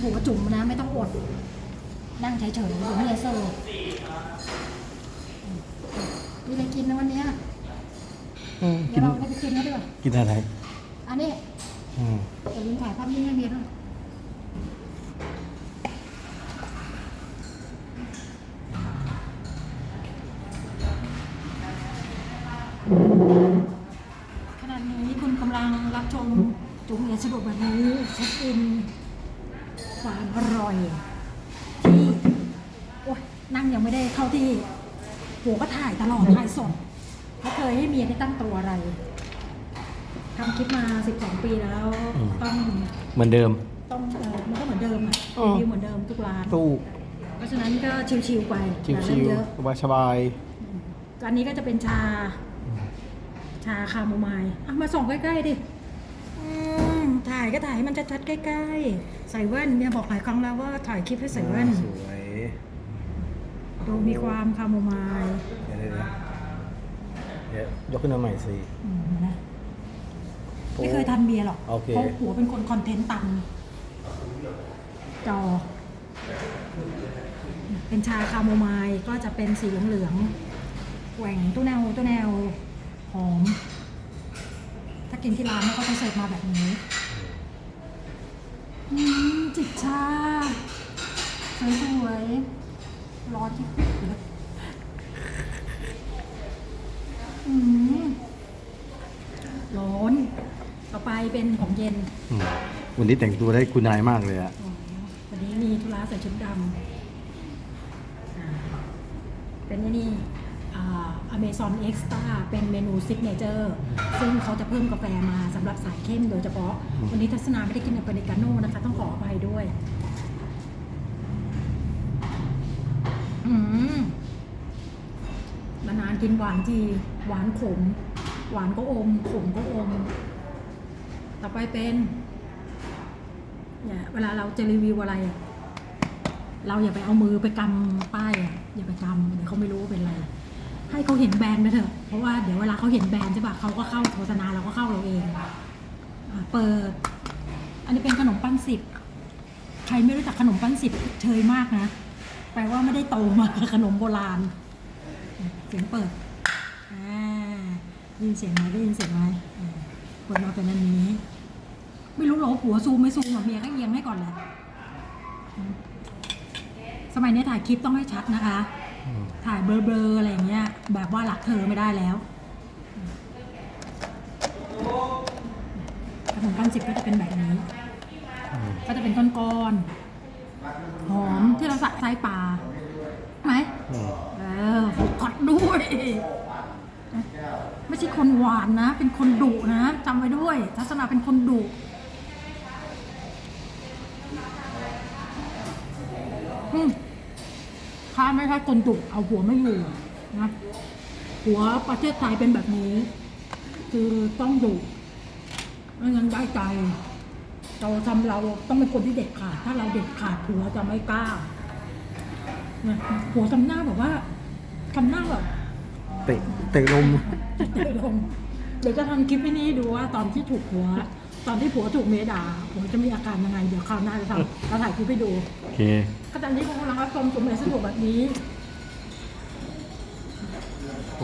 ผัวจุ๋มนะไม่ต้องอด นั่งเฉยๆเดี๋ยวไม่ได้เสิร์ฟมีอะไรกินนะวันเนี้ยอืมเดี๋ยวเราได้ไปกินแล้วด้วยกินอะไรอันนี้อืมอย่าลืมถ่ายภาพนิ่งให้เมียด้วยขณะนี้คุณกำลังรับชมจุ๋มเอียสะดวกแบบนี้เช็คอิน ความอร่อย ที่โอ๊ยนั่งยังไม่ได้เข้าที่หัวก็ถ่ายตลอดถ่ายสดไม่เคยให้เมียได้ตั้งตัวอะไรทำคลิปมา12ปีแล้วต้องเหมือนเดิม ต้องเออมันก็เหมือนเดิมอะอืม รีวิวเหมือนเดิมทุกร้าน ตู้เพราะฉะนั้นก็ชิวๆไปอย่าชิเล่นวเยอะๆสบายสบายอันนี้ก็จะเป็นชา ชาคาโมไมล์อะมาส่องใกล้ๆดิอืมถ่ายก็ถ่ายให้มันชัดๆใกล้ๆ ใส่แว่นเนี่ยบอกหลายครั้งแล้วว่าถ่ายคลิปให้ใส่แว่นสวยดูมีความคาโมไมล์เดี๋ยวเดี๋ยวเดี๋ยวยกขึ้นมาใหม่สิ อืมนะไม่เคยทันเบียร์หรอกโอเค เพราะหัวเป็นคนคอนเทนต์ตันจอ เป็นชาคาโมไมล์ก็จะเป็นสีเหลืองๆแหว่งตู้แนวตู้แนวหอม ถ้ากินที่ร้านเนี่ยก็จะเสิร์ฟมาแบบนี้อื มจิบชาสวยๆร้อนที่เลยอืมร้อน ต่อไปเป็นของเย็นอืมวันนี้แต่งตัวได้คุณนายมากเลยอะอ๋อวันนี้มีธุระใส่ชุดดำอ่าเป็นไอ้นี่ อเมซอนเอ็กซ์ตาเป็นเมนูซิกเนเจอร์ซึ่งเขาจะเพิ่มกาแฟมาสำหรับสายเข้มโดยเฉพาะ วันนี้ทัศนาไม่ได้กินอเมริกาโน่นะคะ ต้องขออภัยด้วย อืมนานๆกินหวานจี หวานขม หวานก็อม ขมก็อม ต่อไปเป็นเนี่ยเวลาเราจะรีวิวอะไรอะเราอย่าไปเอามือไปกำป้ายอะอย่าไปกำเดี๋ยวเขาไม่รู้ว่าเป็นอะไร ให้เขาเห็นแบรนด์ไปเถอะ เพราะว่าเดี๋ยวเวลาเขาเห็นแบรนด์ใช่ปะเขาก็เข้าโฆษณาเราก็เข้าเราเองอะเปิด อันนี้เป็นขนมปั้นสิบ ใครไม่รู้จักขนมปั้นสิบเชยมากนะ แปลว่าไม่ได้โตมากับขนมโบราณ เสียงเปิดอ่าได้ยินเสียงไหมได้ยินเสียงไหมอ่าเปิดมาเป็นอันนี้ ไม่รู้หรอกว่าผัวซูมไม่ซูมหรอเมียก็เอียงให้ก่อนแหละ สมัยนี้ถ่ายคลิปต้องให้ชัดนะคะ ถ่ายเบลอๆอะไรอย่างเงี้ย แบบว่าหลักเธอไม่ได้แล้วขนมปังสิบก็จะเป็นแบบนี้ ก็จะเป็นก้อนๆหอมที่เราส่ไส้ปลาไหมอืมเออกดด้วย ไม่ใช่คนหวานนะ เป็นคนดุนะจำไว้ด้วยทัศนาเป็นคนดุอืม ไม่ใช่คนดุเอาหัวไม่อยู่นะหัวประเทศไทยเป็นแบบนี้ คือต้องดุไม่งั้นได้ใจ เราทำเราต้องเป็นคนที่เด็ดขาด ถ้าเราเด็ดขาดผัวจะไม่กล้านะผัวทำหน้าแบบว่าทำหน้าแบบเตะเตะลมจะเตะลงเดี๋ยวจะทำคลิปให้นี่ดูว่าตอนที่ถูกผัว ตอนที่ผัวถูกเมด่าผมจะมีอาการยังไง เดี๋ยวคราวหน้าจะทำเราถ่ายคลิปให้ดูโอเคขณะนี้คุณกำลังรับชมสมเด็จสะดวกแบบนี้